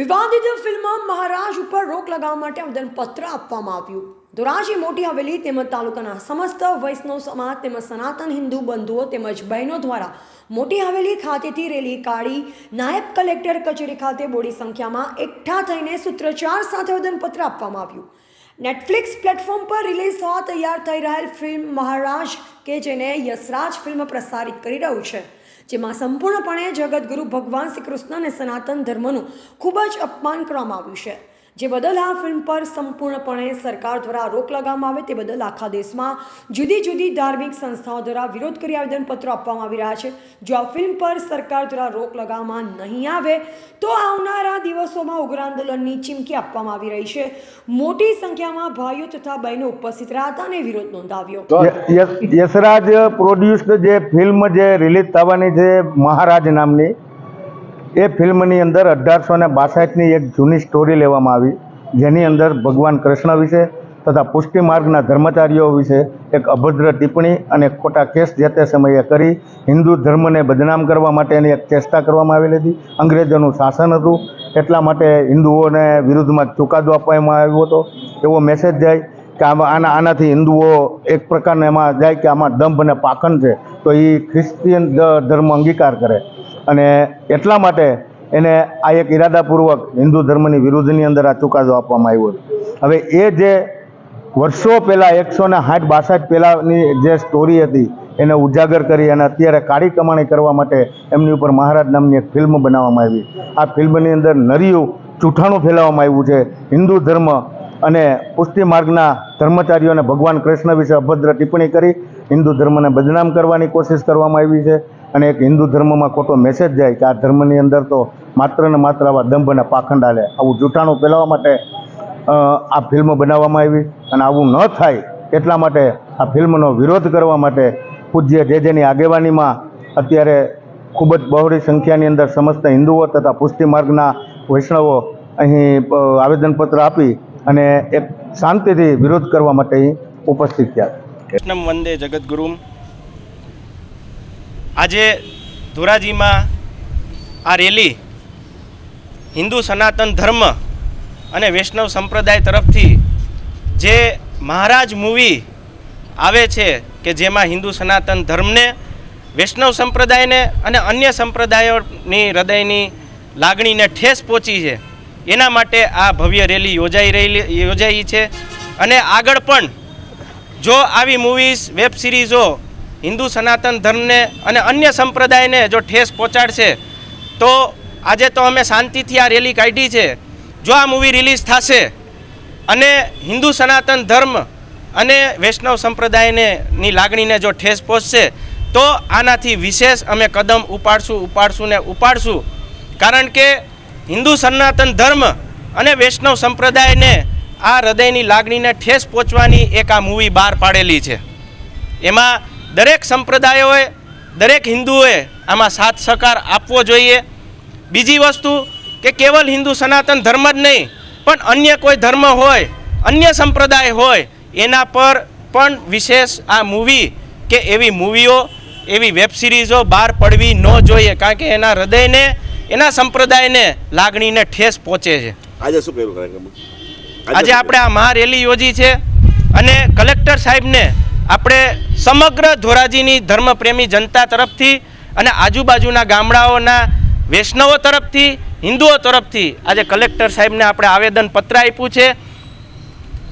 વિવાદિત ફિલ્મો મહારાજ ઉપર રોક લગાવવા માટે આવેદનપત્ર આપવામાં આવ્યું. ધોરાજી મોટી હવેલી તેમજ તાલુકાના સમસ્ત વૈષ્ણવ સમાજ તેમજ સનાતન હિન્દુ બંધુઓ તેમજ બહેનો દ્વારા મોટી હવેલી ખાતેથી રેલી કાઢી નાયબ કલેક્ટર કચેરી ખાતે બોડી સંખ્યામાં એકઠા થઈને સૂત્રોચ્ચાર સાથે આવેદનપત્ર આપવામાં આવ્યું. નેટફ્લિક્સ પ્લેટફોર્મ પર રિલીઝ થવા તૈયાર થઈ રહેલ ફિલ્મ મહારાજ કે જેને યશરાજ ફિલ્મ પ્રસારિત કરી રહ્યું છે. જેમાં સંપૂર્ણપણે જગતગુરુ ભગવાન શ્રી કૃષ્ણ અને સનાતન ધર્મનું ખૂબ જ અપમાન કરવામાં આવ્યું છે. જે બદલ આ ફિલ્મ પર સંપૂર્ણપણે સરકાર દ્વારા રોક લગાવવામાં આવે તે બદલ આખા દેશમાં જુદી જુદી ધાર્મિક સંસ્થાઓ દ્વારા વિરોધ કરી આવેદનપત્રો આપવામાં આવી રહ્યા છે. જો આ ફિલ્મ પર સરકાર દ્વારા રોક લગાવવામાં નહીં આવે, તો આવનારા દિવસોમાં ઉગ્ર આંદોલનની ચીમકી આપવામાં આવી રહી છે. મોટી સંખ્યામાં ભાઈઓ તથા બહેનો ઉપસ્થિત રહ્યા હતા અને વિરોધ નોંધાવ્યો. યશ- યશરાજ પ્રોડ્યુસ્ડ જે ફિલ્મ જે રિલીઝ થવાની છે મહારાજ નામની એ ફિલ્મની અંદર અઢારસો ને બાસઠની એક જૂની સ્ટોરી લેવામાં આવી, જેની અંદર ભગવાન કૃષ્ણ વિશે તથા પુષ્ટિ માર્ગના ધર્મચારીઓ વિશે એક અભદ્ર ટિપ્પણી અને ખોટા કેસ જે તે સમયે કરી, હિન્દુ ધર્મને બદનામ કરવા માટેની એક ચેષ્ટા કરવામાં આવેલી હતી અંગ્રેજોનું શાસન હતું, એટલા માટે હિન્દુઓને વિરુદ્ધમાં ચુકાદો આપવામાં આવ્યો હતો. એવો મેસેજ જાય કે આમાં આના આનાથી હિન્દુઓ એક પ્રકારને એમાં જાય કે આમાં દંભ અને પાખંડ છે. તો એ ખ્રિસ્તીયન ધર્મ અંગીકાર કરે. અને એટલા માટે એને આ એક ઈરાદાપૂર્વક હિન્દુ ધર્મની વિરુદ્ધની અંદર આ ચુકાદો આપવામાં આવ્યો હવે એ જે વર્ષો પહેલાં, એકસો ને સાઠ બાસઠ પહેલાંની જે સ્ટોરી હતી, એને ઉજાગર કરી અને અત્યારે કાળી કમાણી કરવા માટે એમની ઉપર મહારાજ નામની એક ફિલ્મ બનાવવામાં આવી. આ ફિલ્મની અંદર નરિયું જૂઠાણું ફેલાવવામાં આવ્યું છે. હિન્દુ ધર્મ અને પુષ્ટિ માર્ગના ધર્મચારીઓને ભગવાન કૃષ્ણ વિશે અભદ્ર ટિપ્પણી કરી, હિન્દુ ધર્મને બદનામ કરવાની કોશિશ કરવામાં આવી છે. અને એક હિન્દુ ધર્મમાં ખોટો મેસેજ જાય કે આ ધર્મની અંદર તો માત્ર ને માત્ર આવા દંભ અને પાખંડ આલે આવું જૂઠાણું ફેલાવવા માટે આ ફિલ્મ બનાવવામાં આવી અને આવું ન થાય એટલા માટે આ ફિલ્મનો વિરોધ કરવા માટે પૂજ્ય જે જેની આગેવાનીમાં અત્યારે ખૂબ જ બહોળી સંખ્યાની અંદર સમસ્ત હિન્દુઓ તથા પુષ્ટિ માર્ગના વૈષ્ણવો અહીં આવેદનપત્ર આપી અને એક શાંતિથી વિરોધ કરવા માટે ઉપસ્થિત થયા. કૃષ્ણમ વંદે જગદગુરુમ. આજે ધોરાજીમાં આ રેલી હિન્દુ સનાતન ધર્મ અને વૈષ્ણવ સંપ્રદાય તરફથી જે મહારાજ મૂવી આવે છે કે જેમાં હિન્દુ સનાતન ધર્મને, વૈષ્ણવ સંપ્રદાયને અને અન્ય સંપ્રદાયોની હૃદયની લાગણીને ઠેસ પહોંચી છે. એના માટે આ ભવ્ય રેલી યોજાઈ રહેલી, યોજાઈ છે. અને આગળ પણ જો આવી મૂવીઝ વેબ સિરીઝો હિન્દુ સનાતન ધર્મને અને અન્ય સંપ્રદાયને જો ઠેસ પહોંચાડશે, તો આજે તો અમે શાંતિથી આ રેલી કાઢી છે. જો આ મૂવી રિલીઝ થશે અને હિન્દુ સનાતન ધર્મ અને વૈષ્ણવ સંપ્રદાયને ની લાગણીને જો ઠેસ પહોંચશે, તો આનાથી વિશેષ અમે કદમ ઉપાડશું ઉપાડશું ને ઉપાડશું. કારણ કે હિન્દુ સનાતન ધર્મ અને વૈષ્ણવ સંપ્રદાયને આ હૃદયની લાગણીને ઠેસ પહોંચવાની એક આ મૂવી બહાર પાડેલી છે. એમાં દરેક સંપ્રદાયોએ દરેક હિન્દુએ આમાં સાથ સહકાર આપવો જોઈએ. બીજી વસ્તુ કે કેવલ હિન્દુ સનાતન ધર્મ જ નહીં પણ અન્ય કોઈ ધર્મ હોય અન્ય સંપ્રદાય હોય એના પર પણ વિશેષ આ મૂવી કે એવી મૂવીઓ એવી વેબ સિરીઝો બહાર પડવી ન જોઈએ કારણ કે એના હૃદયને એના સંપ્રદાયને લાગણીને ઠેસ પહોંચે છે. આજે શું આજે આપણે આ મહારેલી યોજી છે અને કલેક્ટર સાહેબને આપણે સમગ્ર ધોરાજીની ધર્મપ્રેમી જનતા તરફથી અને આજુબાજુના ગામડાઓના વૈષ્ણવો તરફથી હિન્દુઓ તરફથી આજે કલેક્ટર સાહેબને આપણે આવેદન પત્ર આપ્યું છે.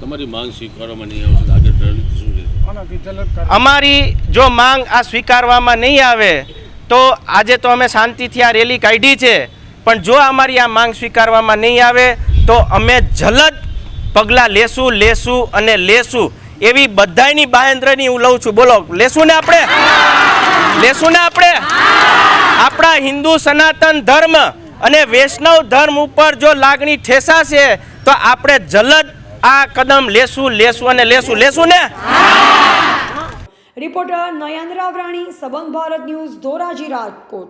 તમારી માંગ સ્વીકારવામાં નહીં અમારી જો માંગ આ સ્વીકારવામાં નહીં આવે તો આજે તો અમે શાંતિથી આ રેલી કાઢી છે. પણ જો અમારી આ માંગ સ્વીકારવામાં નહીં આવે તો અમે જલદ પગલાં લેશું લેશું અને લેશું. એવી બધાયની બાહેન્દ્રની હું લઉં છું. બોલો, લેશું ને આપણે? લેશું ને આપણે? આપણા હિન્દુ સનાતન ધર્મ અને વૈષ્ણવ ધર્મ ઉપર જો લાગણી ઠેસાશે તો આપણે જલદ આ કદમ લેશું લેશું અને લેશું. લેશું ને? રિપોર્ટર નયન રાવરાણી સંબંધ ભારત ન્યૂઝ, ધોરાજી રાજકોટ.